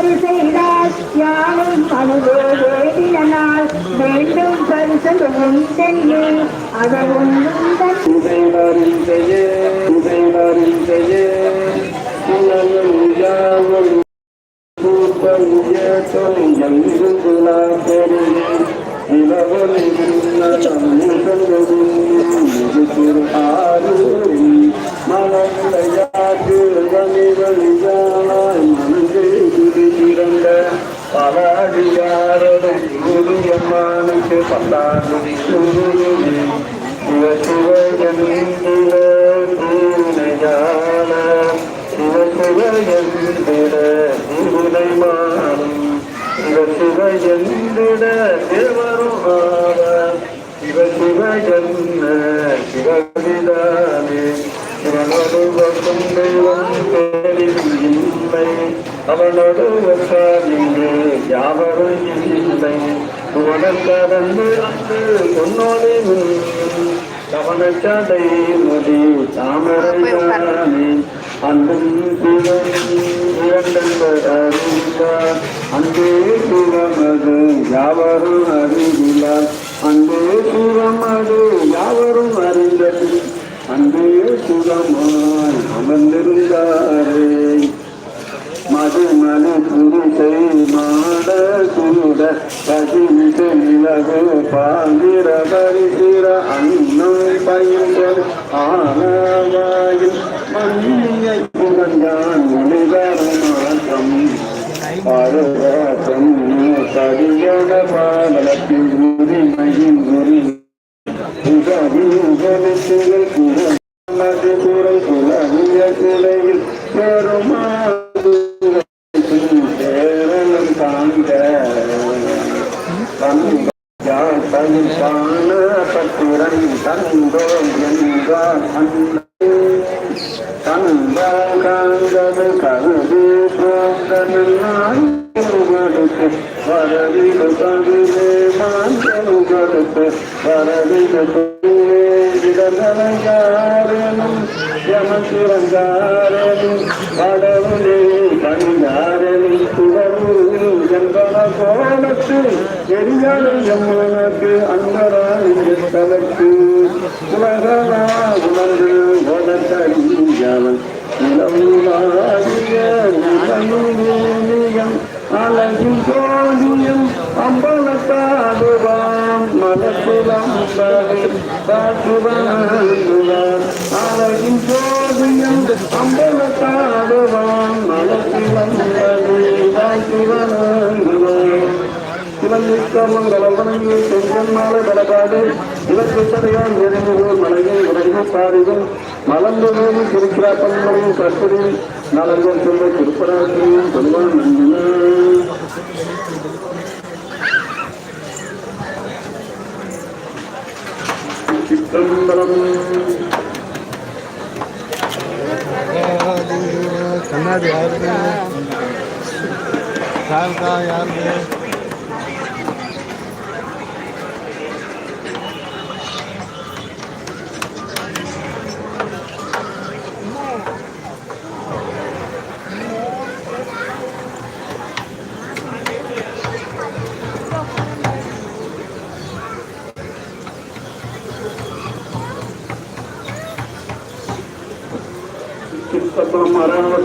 தவறு செய்தால் யாரும் அணுகே வேதினால் வேண்டும் பரிசலும் சென்று அதை ஒன்றும் தன் உதைவரின் செய்ய சிவசிவந்திட தேவரும் சிவசிவஜன்ன சிவபிதானே சிவனோடு வரும் தெய்வம் இல்லை அவனோடு வசாரிங்கே யாவரும் இல்லை உனக்கடந்து அன்று உன்னோடு கவனச்சடை முடி அன்பும் அறிந்தார் அன்பே சிவமது யாவரும் அறிவிலார் அன்பே சிவமது யாவரும் அறிந்தது அன்பே சுகமாய் அமர்ந்திருந்தாரே மது மனு புரிசை மாட சூட நிலகு பரிசிர அன்னம் பயின்ற ஆனவாயில் மன்னி பாடுவாக்கம் சரியான பாடலத்தின் உரிமையின் உரி. உதவி உதவிகள் குரல் குறை குலவிய சிலையில் பெருமாள் சேரனம் காண்க. தன்பான பத்திரன் தந்தோ என்றார் தந்தா காந்தது கருதி போந்தனால் வரவிடு கவிதே மாந்தனு கொடுத்து வரவிடு இடநலங்காரனும் யமசிவங்காரனும் கடவுளே கணிகாரனும் சுடருள் என்பன கோலத்து எரியாடு எம்மனுக்கு அன்பராய் தனக்கு உலகமா உணர்ந்து நிலவுலாகிய அழகின் ஜோதியம் அம்பலத்தாடுவாம் மனசுலம் காட்டுவான். அழகின் ஜோதியம் அம்பலத்தாடுவாம் மனசுலம் காட்டுவான். இளந்திக்கமங்கலம் வணங்கி செங்கன் மாலை பலபாடு இலக்கு தடையால் உடைந்து பாரிதும் மலர்ந்து நோதி திருக்கிறா பன்மலையும் நலங்கள் சொல்ல திருப்பராசிரியும் சொல்வான் சித்தம்பரம் கண்ணாடி யாருக்கு யாருக்கா யாருக்கு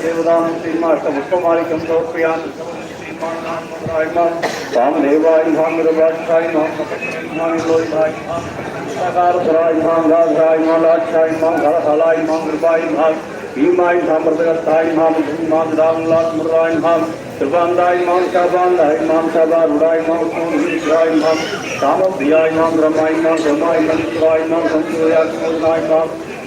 वासुदेवदानं श्रीमाष्टमुष्टमालिकं समर्पयामि वामदेवाय माँ गुरुभाष्याय माँ लोहिताय सकारधराय माँ गाधराय माँ लाक्षाय माँ घरहलाय माँ कृपाय माँ भीमाय माँ मृतकर्ताय माँ माँ रामलात्मराय माँ त्रिबान्धाय माँ शाबान्धाय माँ शाबारूढाय माँ सोमहिन्द्राय माँ कामप्रियाय माँ ब्रह्माय माँ ब्रह्माय मन्त्राय माँ संसूयाय माँ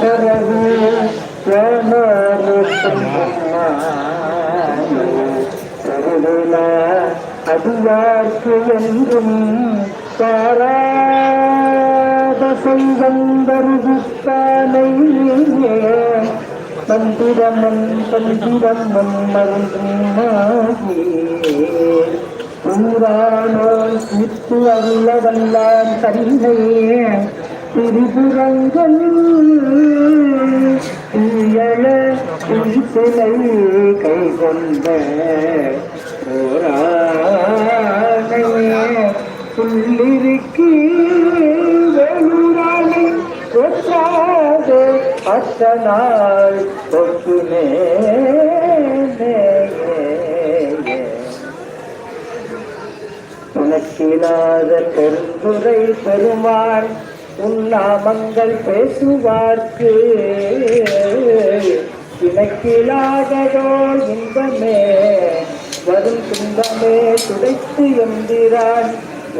கரவு கருவிழா அடியார்க்கு என்றும் பாராத செய்வந்தருத்தானை மந்திரமன் தந்திரமன் மருந்துமாகி ஊரானோர் சித்து அல்லவல்லான் தன்னையே திரிபுரங்கள் தீயழ சிலை கை கொண்ட ஓரானையே புள்ளிருக்கு வேலூரானை ஒற்றாது அத்தனாள் தொட்டுமே உனக்கிலாத பெருந்துரை பெருமாள் உன்னாமங்கள் பேசுவார்க்கு. இனக்கிலாததோ இன்பமே வரும் துன்பமே துடைத்து எந்திரான்.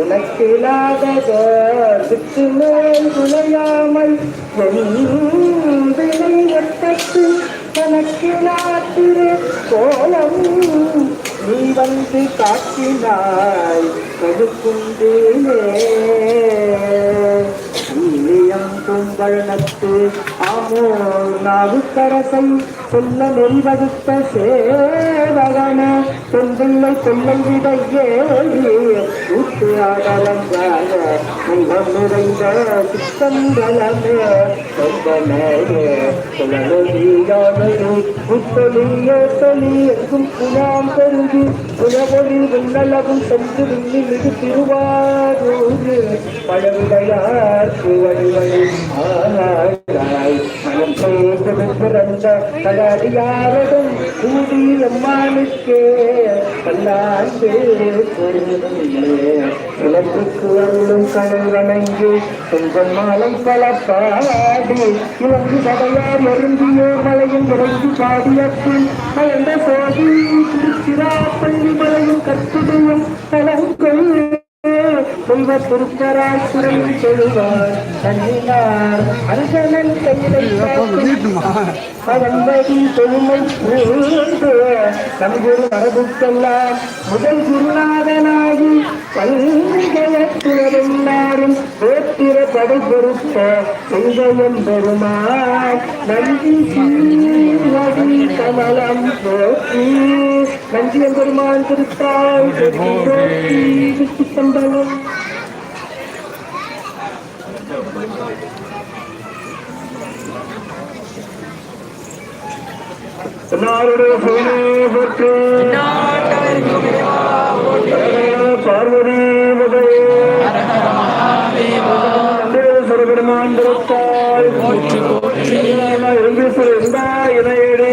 உனக்கிலாததோ விட்டு மேல் துணையாமல் வினை வட்டத்து கணக்கிலாத்திரு கோலம். நீ வந்து காட்டினாய் கடுக்குண்டேனே இல்லியம் தும்பழனத்து ஆமோர் நாவுக்கரசை சொல்ல நெறிவகுத்த சேவகன தொந்தில்லை கொள்ளை விடையே ஊட்டு ஆடலங்கான முகம் நிறைந்த சித்தம்பலமே சொந்தனே குலநொழியானது முத்தொழியே தொழி எங்கும் குணாம் பெருகி குலவொழி சென்று விண்ணி மிகு திருவாரூர். பழவிடையார் வழிவழி ஆனாய் மனம் செய்து பிறந்த கலாடியாரதும் கூடி அம்மானுக்கே பல்லாண்டு இலக்குக்கு அருளும் கடல் வணங்கி கொஞ்சம் மாலை பல பாடி இலங்கு சடையார் எறும்பியோர் மலையும் இறங்கி பாடியப்பில் அயந்த சோதி தெய்வ திருப்பராசுரையும் செல்வார் தன்னினார் அரசனன் கையிலை அதன்படி தொழுமை நம் குரு மரபுக்கெல்லாம் முதல் குருநாதனாகி பல்கையத்துலரெல்லாரும் போத்திர படை பொறுத்த செய்தயம் பெருமாள். நன்றி சீரடி கமலம் போற்றி. நஞ்சியம் பெருமாள் சம்பளம் நாருடைய சிவனே போற்றி. திருத்தாய் எம்பீஸ்வரர் இருந்தா இணையடே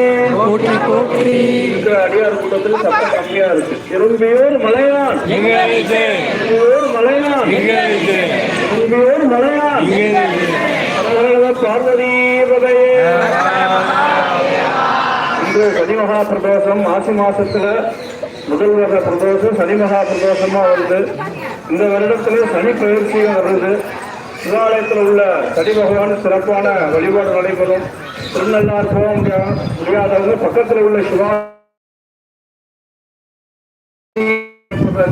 இந்த அடியார் கூட்டத்தில் சத்தம் கம்மியா இருக்கு இரும்பியோர் மலையான் இரும்பியோர் மலையான் இரும்பியோர் மலையான் பார்வதி முதையே இன்று சனி மகா பிரதோஷம் மாசி மாசத்துல முதல் வகை பிரதோஷம் சனி மகா பிரதோஷமா வருது. இந்த வருடத்துல சனி பயிற்சியும் வருது. சிவாலயத்தில் உள்ள சனி பகவான் சிறப்பான வழிபாடு நடைபெறும். திருநள்ளார் போக முடியாதவங்க பக்கத்தில் உள்ள சிவா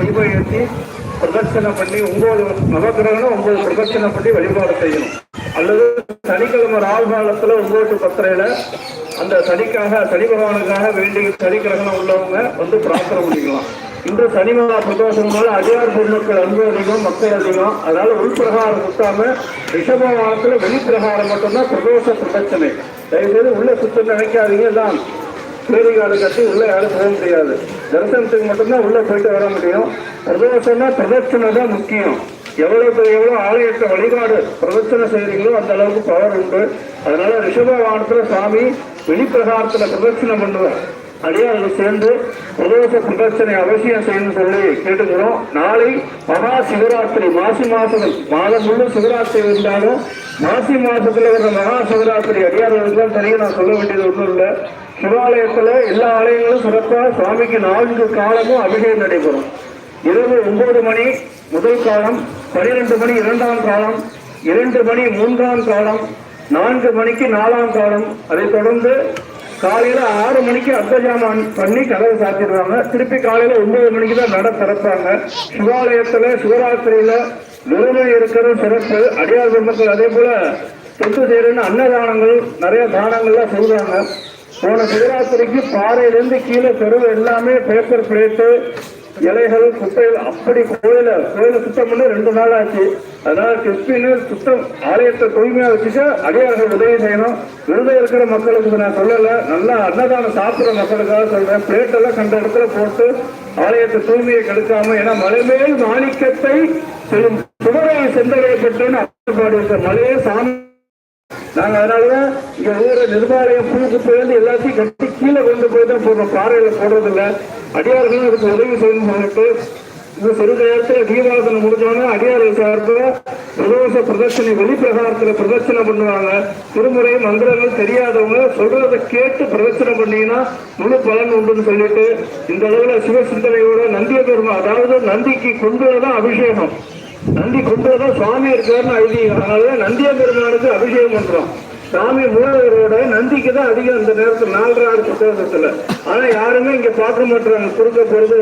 தீபம் ஏற்றி பிரதட்சணை பண்ணி ஒன்பது நவகிரகணம் ஒன்பது பிரதட்சணை பண்ணி வழிபாடு செய்யணும். அல்லது சனிக்கிழமை ராகு காலத்துல ஒன்பது பத்திரையில அந்த சனிக்காக சனி பகவானுக்காக வேண்டிய சனி கிரகணம் உள்ளவங்க வந்து பிரார்த்தனை பண்ணிக்கலாம். இன்று சனி மகா பிரதோஷங்களால அடியார் பொருட்கள் அன்பு அதிகம் மக்கள் அதிகம். அதனால உள்பிரகாரம் சுத்தாம ரிஷபவானத்துல வெளிப்பிரகாரம் மட்டும்தான் பிரதோஷ பிரதட்சணை. தயவுசெய்து உள்ள சுத்தம் நினைக்காதீங்க தான் பேரிகாடு கட்டி உள்ள யாரும் போக முடியாது. தரிசனத்துக்கு மட்டும்தான் உள்ள போயிட்டு வர முடியும். பிரதோஷம்னா பிரதட்சணை தான் முக்கியம். எவ்வளவு எவ்வளவு ஆலயத்தை வழிபாடு பிரதட்சணை செய்கிறீங்களோ அந்த அளவுக்கு பவர் உண்டு. அதனால ரிஷப வானத்துல சாமி வெளிப்பிரகாரத்துல பிரதட்சணை பண்ணுவேன் அடியார்கள் சேர்ந்து பிரதோஷ பிரதட்சணை அவசியம் செய்யணும்னு சொல்லி கேட்டுக்கிறோம். நாளை மகா சிவராத்திரி மாசி மாசம் மாதம் முழு சிவராத்திரி இருந்தாலும் மாசி மாசத்துல வர்ற மகா சிவராத்திரி அடியார்களுக்கு தனியாக நான் சொல்ல வேண்டியது ஒன்றும் இல்லை. சிவாலயத்துல எல்லா ஆலயங்களும் சிறப்பாக சுவாமிக்கு நான்கு காலமும் அபிஷேகம் நடைபெறும். இரவு ஒன்பது மணி முதல் காலம் பனிரெண்டு மணி இரண்டாம் காலம் இரண்டு மணி மூன்றாம் காலம் நான்கு மணிக்கு நாலாம் காலம். அதைத் தொடர்ந்து காலையில ஆறு மணிக்கு அர்த்தஜாமம் பண்ணி கதவை சாத்திடுவாங்க திருப்பி காலையில ஒன்பது மணிக்கு தான் நட திறப்பாங்க. சிவாலயத்துல சிவராத்திரியில முழுமை இருக்கிற சிறப்பு அடியார் பெருமக்கள் அதே போல தொட்டு சேருன்னு அன்னதானங்கள் நிறைய தானங்கள்லாம் செய்வாங்க. போன சிவராத்திரிக்கு பாறையிலேருந்து கீழே தெருவு எல்லாமே பேப்பர் பிளேட்டு இலைகள் குப்பைகள் அப்படி கோயில கோயில சுத்தம் பண்ணி ரெண்டு நாள் ஆச்சு. அதனால கிறிஸ்டின்னு சுத்தம் ஆலயத்தை தூய்மையா வச்சுட்டு அடியார்கள் உதவி செய்யணும். விருதம் இருக்கிற மக்களுக்கு நான் சொல்லல. நல்லா அன்னதானம் சாப்பிடுற மக்களுக்காக சொல்றேன். பிளேட் எல்லாம் கண்ட இடத்துல போட்டு ஆலயத்தை தூய்மையை கெடுக்காம ஏன்னா மலைமேல் மாணிக்கத்தை செல்லும் சுவரை சென்றடைய பெற்றுன்னு மலையே சாமி. நாங்க அதனாலதான் இங்க ஊர நிர்வாகம் பூக்கு போயிருந்து எல்லாத்தையும் கட்டி கீழே கொண்டு போய் தான் போடுறோம் பாறையில போடுறதில்ல. அடியார்களும் அதுக்கு உதவி செய்யணும்னு சொல்லிட்டு இந்த சிறு நேரத்தில் முடிஞ்சவங்க முடிஞ்சோன்னா அடியார்கள் சார்பில் பிரதோஷ பிரதட்சணை வெளிப்பிரகாரத்துல பிரதட்சணை பண்ணுவாங்க. திருமுறை மந்திரங்கள் தெரியாதவங்க சொல்றதை கேட்டு பிரதட்சணை பண்ணீங்கன்னா முழு பலன் உண்டுன்னு சொல்லிட்டு இந்த அளவுல சிவ சிந்தனையோட நந்திய பெருமா அதாவது நந்திக்கு கொண்டு தான் அபிஷேகம். நந்தி கொண்டு தான் சுவாமி இருக்காருன்னு ஐதீகம். அதனால நந்திய பெருமானுக்கு அபிஷேகம் பண்றோம். சாமி மூலவரோட நந்திக்கு தான் அதிகம் அந்த நேரத்தில் நாலரை ஆறு புத்தகத்துல ஆனா யாருமே இங்க பார்க்க மாட்டாங்க குறுக்க போறது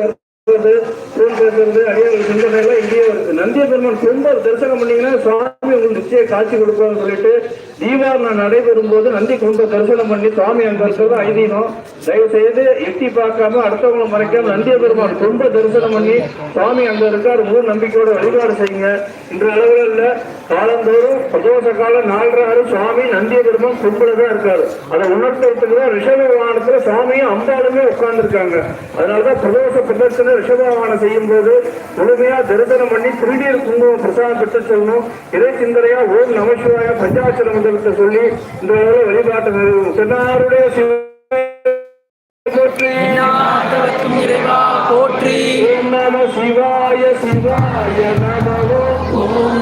வருது ஃபோன் பேசுறது அடியார்கள் சிந்தனை எல்லாம் இங்கேயே வருது. நந்திய பெருமான் ரொம்ப தரிசனம் பண்ணீங்கன்னா சுவாமி உங்களுக்கு நிச்சய காட்சி கொடுப்பான்னு சொல்லிட்டு தீபாவளி நடைபெறும் போது நந்தி கும்ப தரிசனம் பண்ணி சுவாமி அங்க இருக்கிறது ஐதீனம் தயவு செய்து எட்டி பார்க்காம அடுத்தவங்களை மறைக்காம நந்திய பெருமான் கும்ப தரிசனம் பண்ணி சுவாமி அங்க இருக்காரு முழு நம்பிக்கையோட வழிபாடு செய்யுங்க. இன்று அளவில் இல்ல. காலந்தோறும் பிரதோஷ காலம் நாலரை ஆறு சுவாமி நந்திய பெருமான் கும்பல தான் இருக்காரு. அதை உணர்த்துறதுக்கு தான் ரிஷப வாகனத்துல சுவாமியும் அம்பாளுமே உட்கார்ந்துருக்காங்க. அதனாலதான் பிரதோஷ பிரதர்சன ரிஷபவாகனம் செய்யும் போது முழுமையா தரிசனம் பண்ணி திருநீர் குங்குமம் பிரசாதம் பெற்று செல்லணும் இறை சிந்தனையா ஓம் நமசிவாய பஞ்சாட்சர மந்திரத்தை சொல்லி இந்த வழிபாட்டு நிறைவு தென்னாருடைய சிவ போற்றி. போற்றி.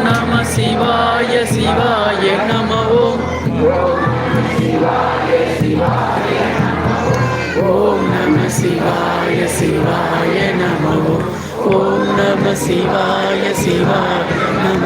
நம சிவாய சிவாய நமோ ஓம் நம சிவாய சிவாய நம ஓம் நம சிவாய சிவாய நம ஓம் நம சிவாய சிவாய நம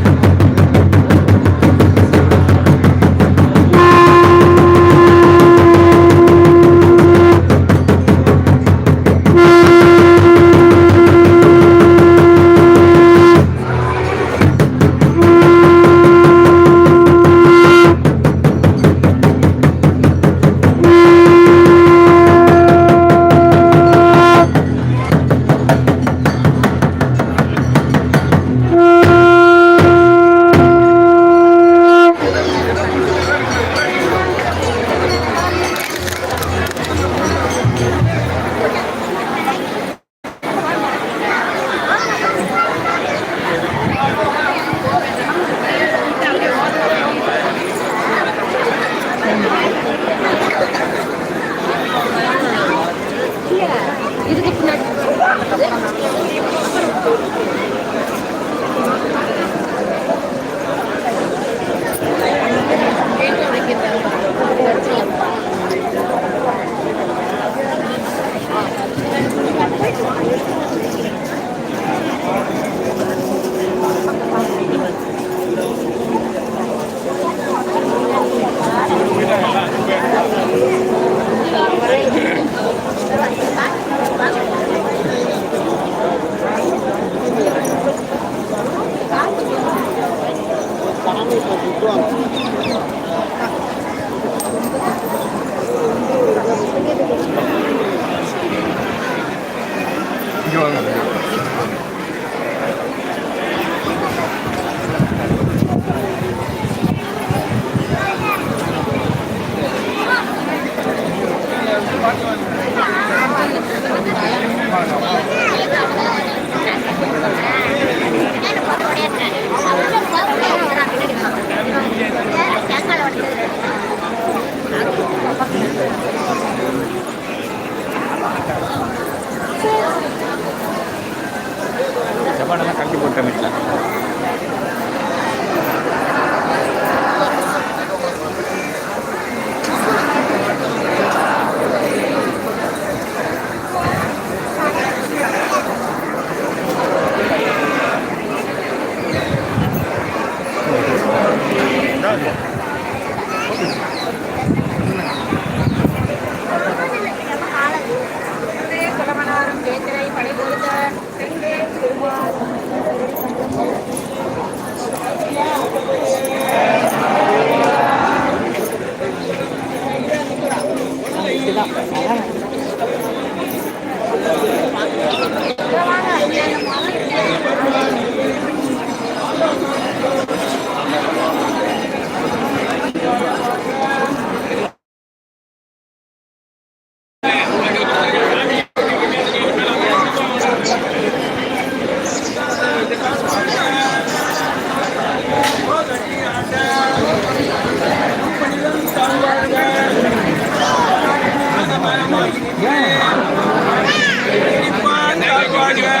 வாழ்க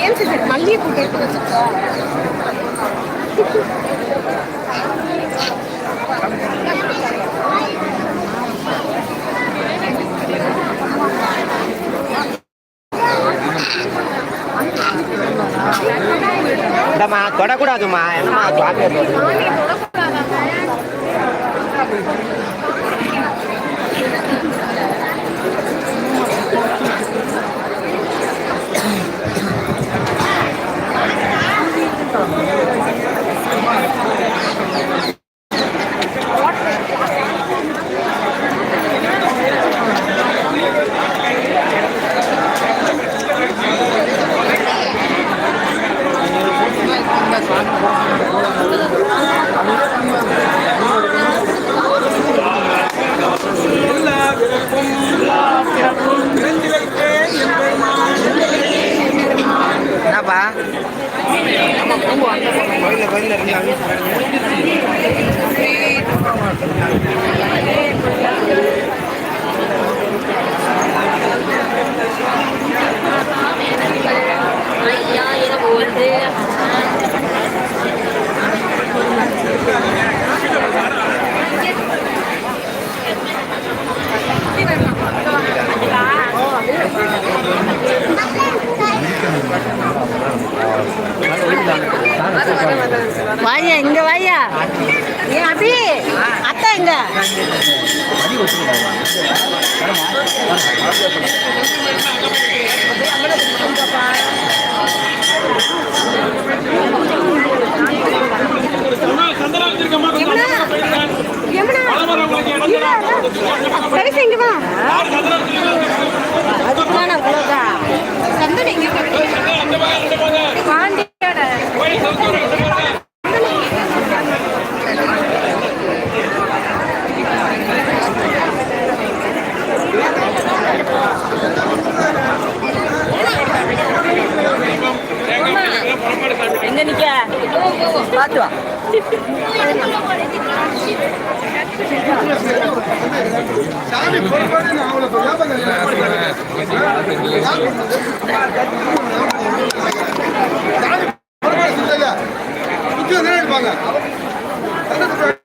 ஏன் சார் மல்லிகை கூட்டு தொடக்கூடாதுமா என்னம்மா தொடக்கூடாது இங்க வா. அதுக்கான அவ்வளோதான் சந்தன எங்க பாண்டியோட. Banget,